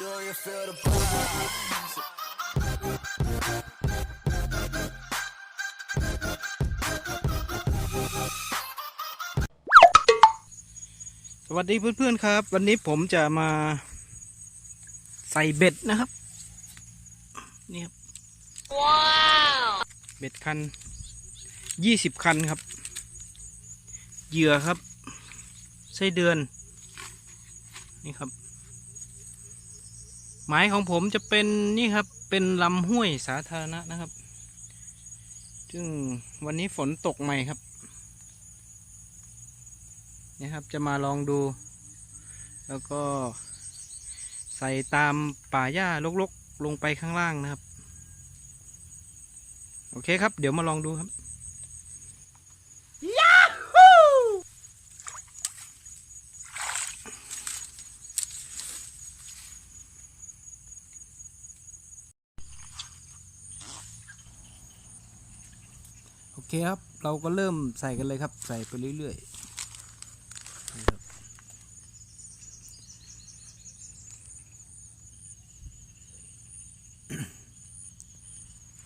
สวัสดีเพื่อนๆครับ วันนี้ผมจะมาใส่เบ็ดนะครับนี่ครับว้าวเบ็ดคันยี่สิบคันครับเหยื่อครับไส้เดือน นี่ครับ หมายของผมจะเป็นนี่ครับ เป็นลำห้วยสาธารณะนะครับ ซึ่งวันนี้ฝนตกใหม่ครับนะครับ จะมาลองดู แล้วก็ใส่ตามป่าหญ้ารกๆลงไปข้างล่างนะครับ โอเคครับ เดี๋ยวมาลองดูครับ เคครับ เราก็เริ่มใส่กันเลยครับ ใส่ไปเรื่อยๆ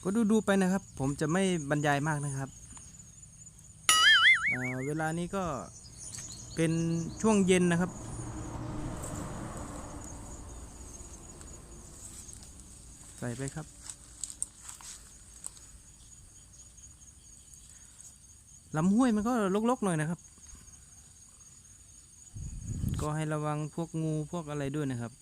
ก็ดูดูๆไปนะครับ ผมจะไม่บรรยายมากนะครับเเวลานี้ก็เป็นช่วงเย็นนะครับ ใส่ไปครับ ลำห้วยมันก็ลกๆหน่อยนะครับ ก็ให้ระวังพวกงูพวกอะไรด้วยนะครับ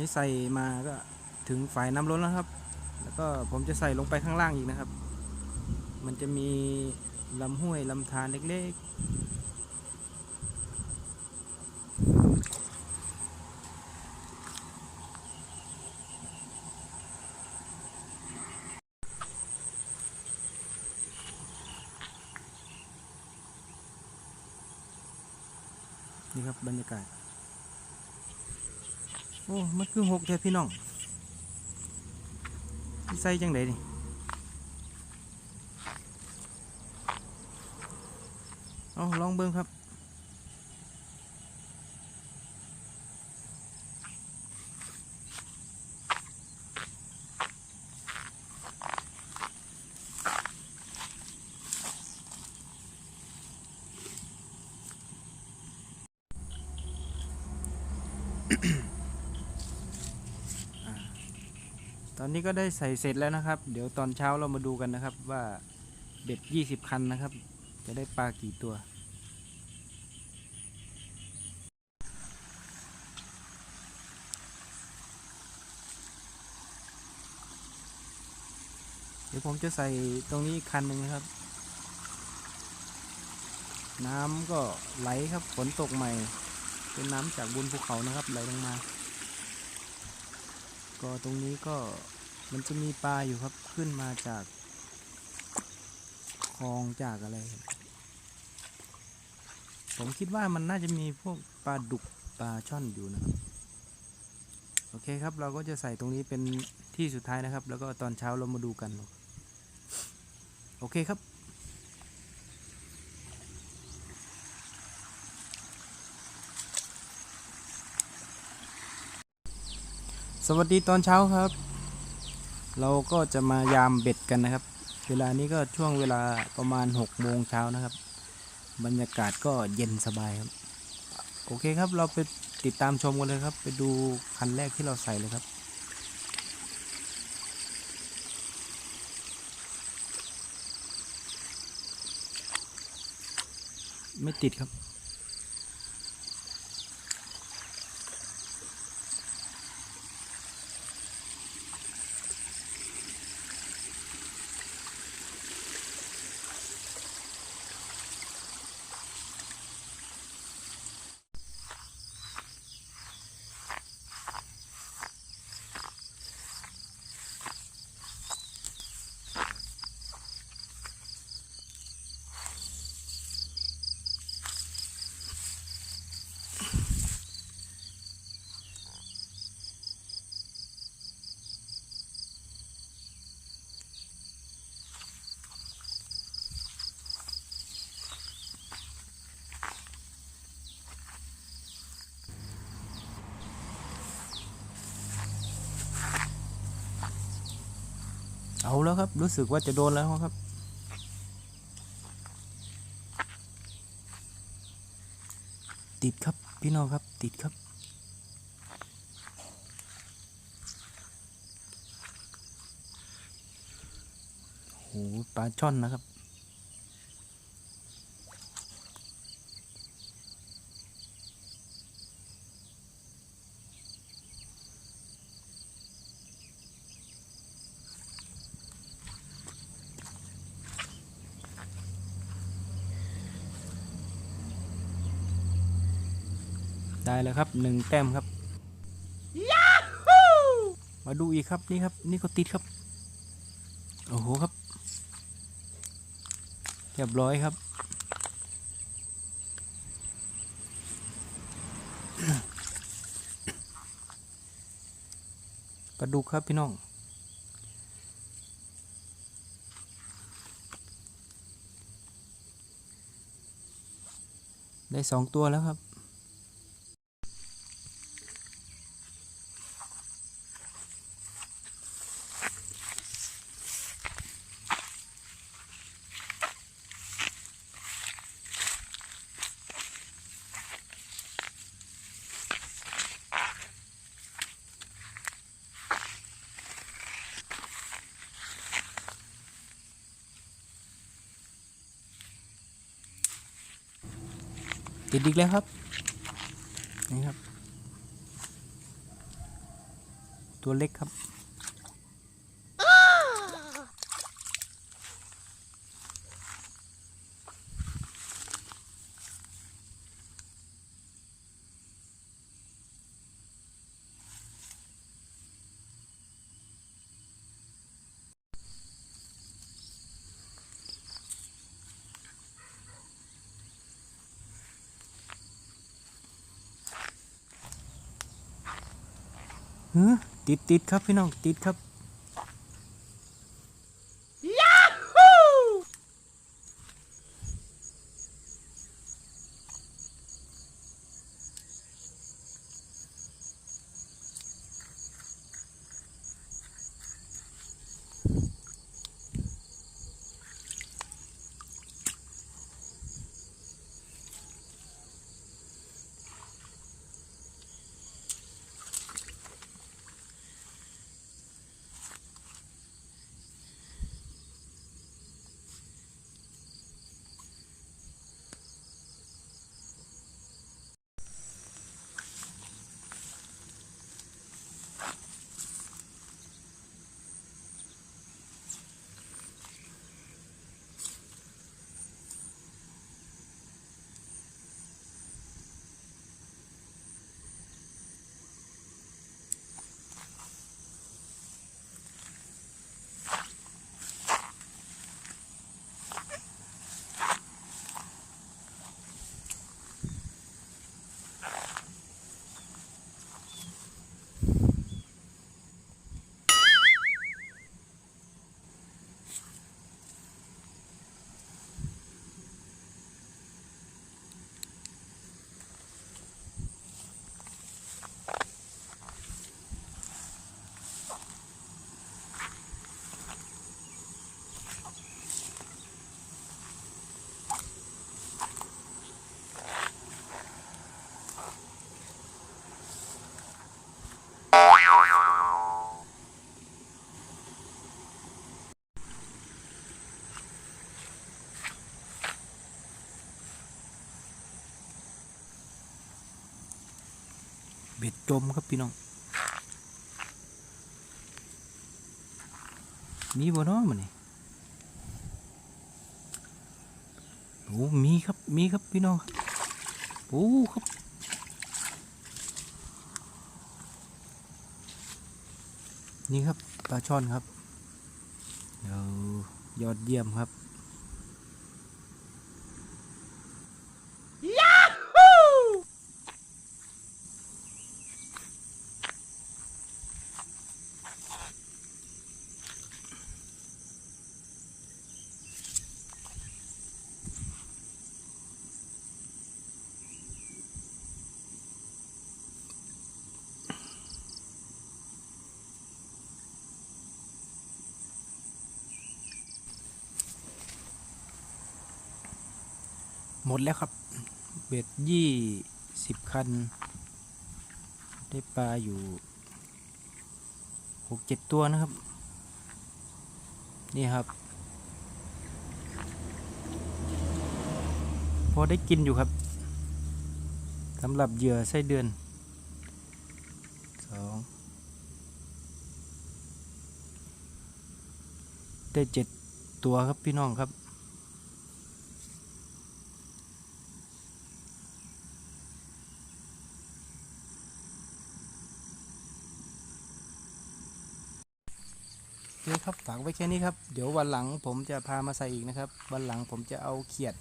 นี้ใส่มาก็ถึงฝ่ายน้ำล้นแล้วครับ แล้วก็ผมจะใส่ลงไปข้างล่างอีกนะครับ มันจะมีลำห้วยลำธารเล็กๆนี่ครับบรรยากาศ อ้มันคือหกแท้พี่น้องใส่จังไดนี่เอาลองเบิ่งครับ ตอนนี้ก็ได้ใส่เสร็จแล้วนะครับ เดี๋ยวตอนเช้าเรามาดูกันนะครับว่าเบ็ดยี่สิบคันนะครับ จะได้ปลากี่ตัว เดี๋ยวผมจะใส่ตรงนี้อีกคันหนึ่งนะครับ น้ำก็ไหลครับฝนตกใหม่ เป็นน้ำจากบนภูเขานะครับไหลลงมา ก็ตรงนี้ก็มันจะมีปลาอยู่ครับขึ้นมาจากคลองจากอะไร ผมคิดว่ามันน่าจะมีพวกปลาดุกปลาช่อนอยู่นะครับ โอเคครับเราก็จะใส่ตรงนี้เป็นที่สุดท้ายนะครับ แล้วก็ตอนเช้าเรามาดูกัน โอเคครับ สวัสดีตอนเช้าครับ เราก็จะมายามเบ็ดกันนะครับ เวลานี้ก็ช่วงเวลาประมาณ6โมงเช้านะครับ บรรยากาศก็เย็นสบายครับ โอเคครับเราไปติดตามชมกันเลยครับ ไปดูคันแรกที่เราใส่เลยครับไม่ติดครับ เอาแล้วครับ รู้สึกว่าจะโดนแล้วครับ ติดครับพี่น้องครับ ติดครับ โหปลาช่อนนะครับ ได้แล้วครับหนึ่งแต้มครับมาดูอีกครับนี่ครับนี่ก็ติดครับ โอ้โหครับเรียบร้อยครับ ปลาดุกครับพี่น้องได้สองตัวแล้วครับ ติดอีกแล้วครับ นี่ครับ ตัวเล็กครับ เฮ้อ ติดติดครับพี่น้องติดครับ อ เบ็ด จมครับพี่น้องมีบ่นาะมันนี่โอ้มีครับมีครับพี่น้องโอ้ครับนี่ครับปลาช่อนครับเดี๋ยวยอดเยี่ยมครับ หมดแล้วครับ เบ็ดยี่สิบคัน ได้ปลาอยู่หกเจ็ดตัวนะครับ นี่ครับ พอได้กินอยู่ครับสำหรับเหยื่อไส้เดือนสองได้เจ็ดตัวครับพี่น้องครับ เคครับฝากไว้แค่นี้ครับ เดี๋ยววันหลังผมจะพามาใส่อีกนะครับ วันหลังผมจะเอาเขียด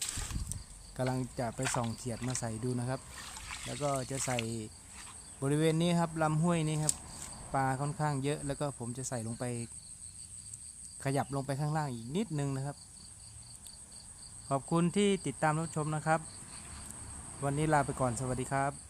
กำลังจะไปส่องเขียดมาใส่ดูนะครับ แล้วก็จะใส่บริเวณนี้ครับลำห้วยนี้ครับปลาค่อนข้างเยอะแล้วก็ผมจะใส่ลงไป ขยับลงไปข้างล่างอีกนิดนึงนะครับ ขอบคุณที่ติดตามรับชมนะครับ วันนี้ลาไปก่อนสวัสดีครับ